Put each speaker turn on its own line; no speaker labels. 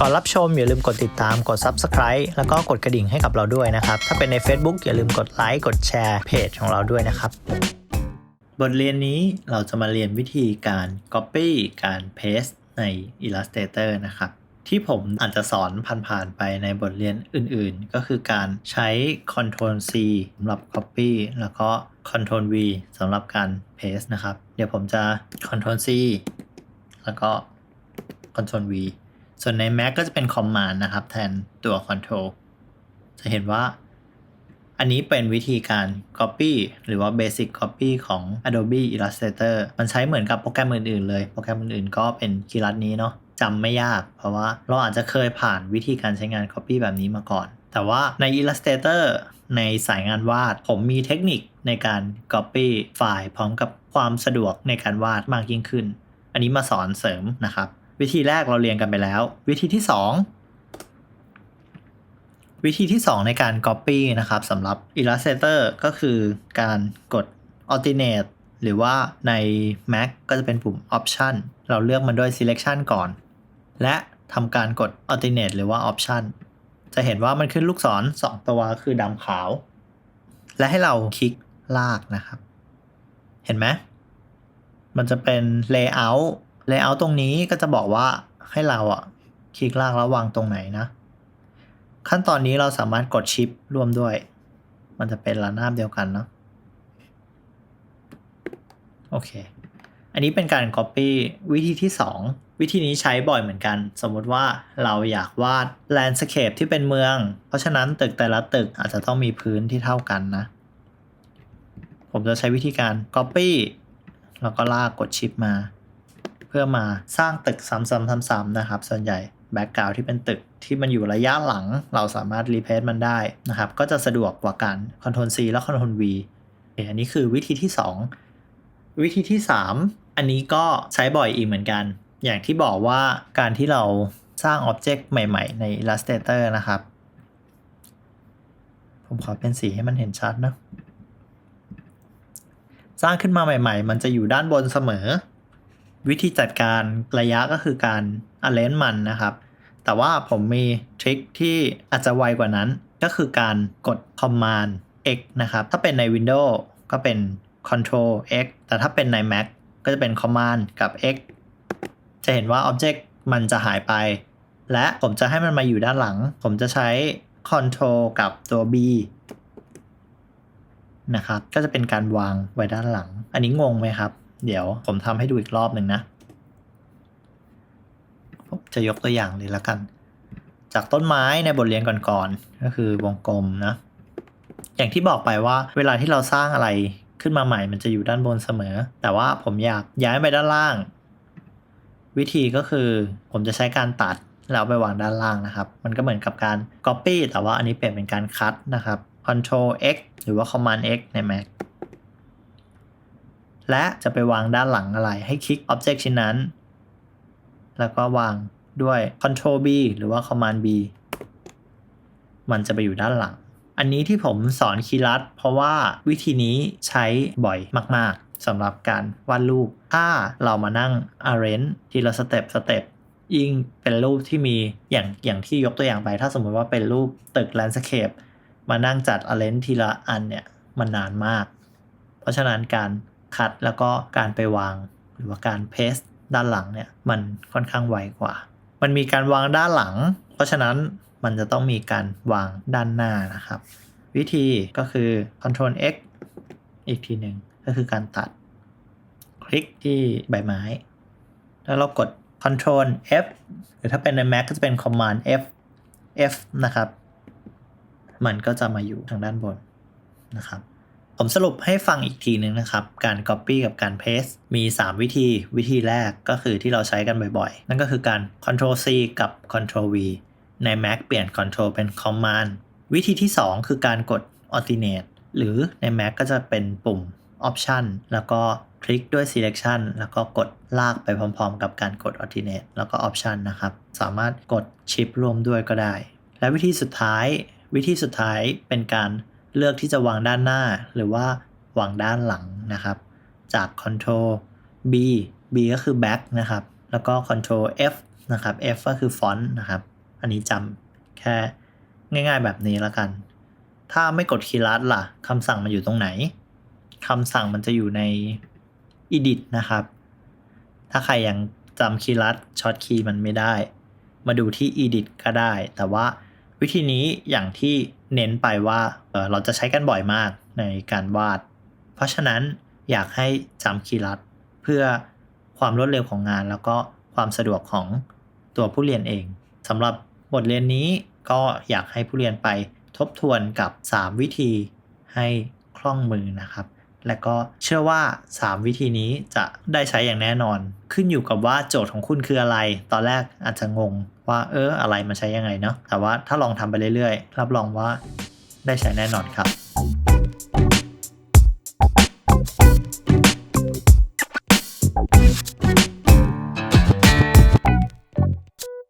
ก่อนรับชมอย่าลืมกดติดตามกด Subscribe แล้วก็กดกระดิ่งให้กับเราด้วยนะครับ ถ้าเป็นใน Facebook อย่าลืมกดไลค์กดแชร์เพจของเราด้วยนะครับ บทเรียนนี้เราจะมาเรียนวิธีการ Copy การ Paste ใน Illustrator นะครับ ที่ผมอาจจะสอนผ่านๆไปในบทเรียนอื่นๆ ก็คือการใช้ Ctrl C สำหรับ Copy แล้วก็ Ctrl V สำหรับการ Paste นะครับ เดี๋ยวผมจะ Ctrl C แล้วก็ Ctrl V ส่วนใน Mac ก็จะเป็น Command นะครับ แทนตัว Control จะเห็นว่า อันนี้เป็นวิธีการ Copy หรือว่า Basic Copy ของ Adobe Illustrator มันใช้เหมือนกับโปรแกรมอื่นๆเลย โปรแกรมอื่นๆก็เป็นคีย์ลัดนี้เนาะจำไม่ยาก เพราะว่าเราอาจจะเคยผ่านวิธีการใช้งาน Copy แบบนี้มาก่อน แต่ว่าใน Illustrator ในสายงานวาด ผมมีเทคนิคในการ Copy ไฟล์พร้อมกับความสะดวกในการวาดมากยิ่งขึ้น อันนี้มาสอนเสริมนะครับ วิธีแรกเราเรียนกันไปแล้ว วิธีที่ 2 วิธีที่ 2 ในการ Copy นะครับสำหรับ Illustrator ก็คือการกด Alternate หรือว่าใน Mac ก็จะเป็นปุ่ม Option เราเลือกมันด้วย Selection ก่อน และทำการกด Alternate หรือว่า Option จะเห็นว่ามันขึ้นลูกศร 2 ตัวคือดำขาว และให้เราคลิกลากนะครับ เห็นไหมมันจะเป็น Layout Layout ตรงนี้ก็จะบอกว่าให้เราอะคลิกลากแล้ววางตรงไหนนะ ขั้นตอนนี้เราสามารถกดชิปร่วมด้วย มันจะเป็นระนาบเดียวกันเนาะโอเค อันนี้เป็นการ Copy วิธีที่ 2 วิธีนี้ใช้บ่อยเหมือนกัน สมมติว่าเราอยากวาด Landscape ที่เป็นเมือง เพราะฉะนั้นตึกแต่ละตึกอาจจะต้องมีพื้นที่เท่ากันนะ ผมจะใช้วิธีการ Copy แล้วก็ลากกดชิปมา เพื่อมาสร้างตึกซ้ำๆๆๆนะครับ ส่วนใหญ่แบ็กกราวที่เป็นตึกที่มันอยู่ระยะหลัง เราสามารถรีเพสมันได้นะครับ ก็จะสะดวกกว่าการ Ctrl C และ Ctrl V โอเคอันนี้คือวิธีที่ 2 วิธีที่ 3 อันนี้ก็ใช้บ่อยอีกเหมือนกัน อย่างที่บอกว่าการที่เราสร้างอ็อบเจกต์ใหม่ๆ ใน Illustrator นะครับ ผมขอเป็นสีให้มันเห็นชัดนะ สร้างขึ้นมาใหม่ๆ มันจะอยู่ด้านบนเสมอ วิธีจัดการระยะก็คือการ align มันนะครับ แต่ว่าผมมีทริคที่อาจจะไวกว่านั้น ก็คือการกด command x นะครับ ถ้าเป็นใน Windows ก็เป็น control x แต่ถ้าเป็นใน Mac ก็จะเป็น command กับ x จะเห็นว่า object มันจะหายไป และผมจะให้มันมาอยู่ด้านหลัง ผมจะใช้ control กับตัว b นะครับ ก็จะเป็นการวางไว้ด้านหลัง อันนี้งงไหมครับ เดี๋ยวผมทำให้ดูอีกรอบหนึ่งนะ ผมจะยกตัวอย่างเลยละกัน จากต้นไม้ในบทเรียนก่อนๆ ก็คือวงกลมนะ อย่างที่บอกไปว่าเวลาที่เราสร้างอะไรขึ้นมาใหม่มันจะอยู่ด้านบนเสมอ แต่ว่าผมอยากย้ายไปด้านล่าง วิธีก็คือผมจะใช้การตัดแล้วไปวางด้านล่างนะครับ มันก็เหมือนกับการ Copy แต่ว่าอันนี้เปลี่ยนเป็นการคัดนะครับ Ctrl X หรือว่า Command X ใน Mac และจะไปวางด้านหลังอะไรให้คลิก Object ชิ้นนั้น แล้วก็วางด้วย Ctrl B หรือว่า Command B มันจะไปอยู่ด้านหลัง อันนี้ที่ผมสอนคีย์ลัดเพราะว่าวิธีนี้ใช้บ่อยมาก ๆสำหรับการวาดรูป ถ้าเรามานั่ง arrange ทีละสเต็ปสเต็ปยิ่งเป็นรูปที่มีอย่างอย่างที่ยกตัวอย่างไป ถ้าสมมติว่าเป็นรูปตึก landscape มานั่งจัด arrange ทีละอันเนี่ยมันนานมาก เพราะฉะนั้นการ คัดแล้วก็การไปวาง หรือว่าการเพสด้านหลังเนี่ยมันค่อนข้างไวกว่า มันมีการวางด้านหลัง เพราะฉะนั้นมันจะต้องมีการวางด้านหน้านะครับ วิธีก็คือ Ctrl X อีกทีหนึ่งก็คือการตัด คลิกที่ใบไม้ แล้วเรากด Ctrl F หรือถ้าเป็นใน Mac ก็จะเป็น Command F F นะครับ มันก็จะมาอยู่ทางด้านบนนะครับ ผมสรุปให้ฟังอีกทีนึงนะครับ การ Copy กับการ Paste มี 3 วิธี วิธีแรกก็คือที่เราใช้กันบ่อยๆ นั่นก็คือการ Ctrl C กับ Ctrl V ใน Mac เปลี่ยน Ctrl เป็น Command วิธีที่ 2 คือการกด Alternate หรือใน Mac ก็จะเป็นปุ่ม Option แล้วก็คลิกด้วย Selection แล้วก็กดลากไปพร้อมๆ กับการกด Alternate แล้วก็ Option นะครับ สามารถกด Shift ร่วมด้วยก็ได้ และวิธีสุดท้าย วิธีสุดท้ายเป็นการ เลือกที่จะวางด้านหน้า หรือว่าวางด้านหลังนะครับ จาก Ctrl B B ก็คือ Back นะครับ แล้วก็ Ctrl F นะครับ F ก็คือฟอนต์นะครับ อันนี้จำแค่ง่ายๆแบบนี้แล้วกัน ถ้าไม่กดคีย์ลัดล่ะคำสั่งมันอยู่ตรงไหนคำสั่งมันจะอยู่ใน edit นะครับ ถ้าใครยังจำคีย์ลัดช็อตคีย์มันไม่ได้ มาดูที่ edit ก็ได้ แต่ว่าวิธีนี้อย่างที่ เน้นไปว่าเเราจะใช้กันบ่อยมากในการวาด เพราะฉะนั้นอยากให้จำคีย์ลัดเพื่อความรวดเร็วของงาน แล้วก็ความสะดวกของตัวผู้เรียนเองสำหรับบทเรียนนี้ก็อยากให้ผู้เรียนไปทบทวนกับ 3 วิธีให้คล่องมือนะครับ และก็เชื่อว่า 3 วิธีนี้จะได้ใช้อย่างแน่นอน ขึ้นอยู่กับว่าโจทย์ของคุณคืออะไร ตอนแรกอาจจะงงว่าเอออะไรมาใช้ยังไงเนาะแต่ว่าถ้าลองทำไปเรื่อยๆ รับรองว่าได้ใช้แน่นอนครับ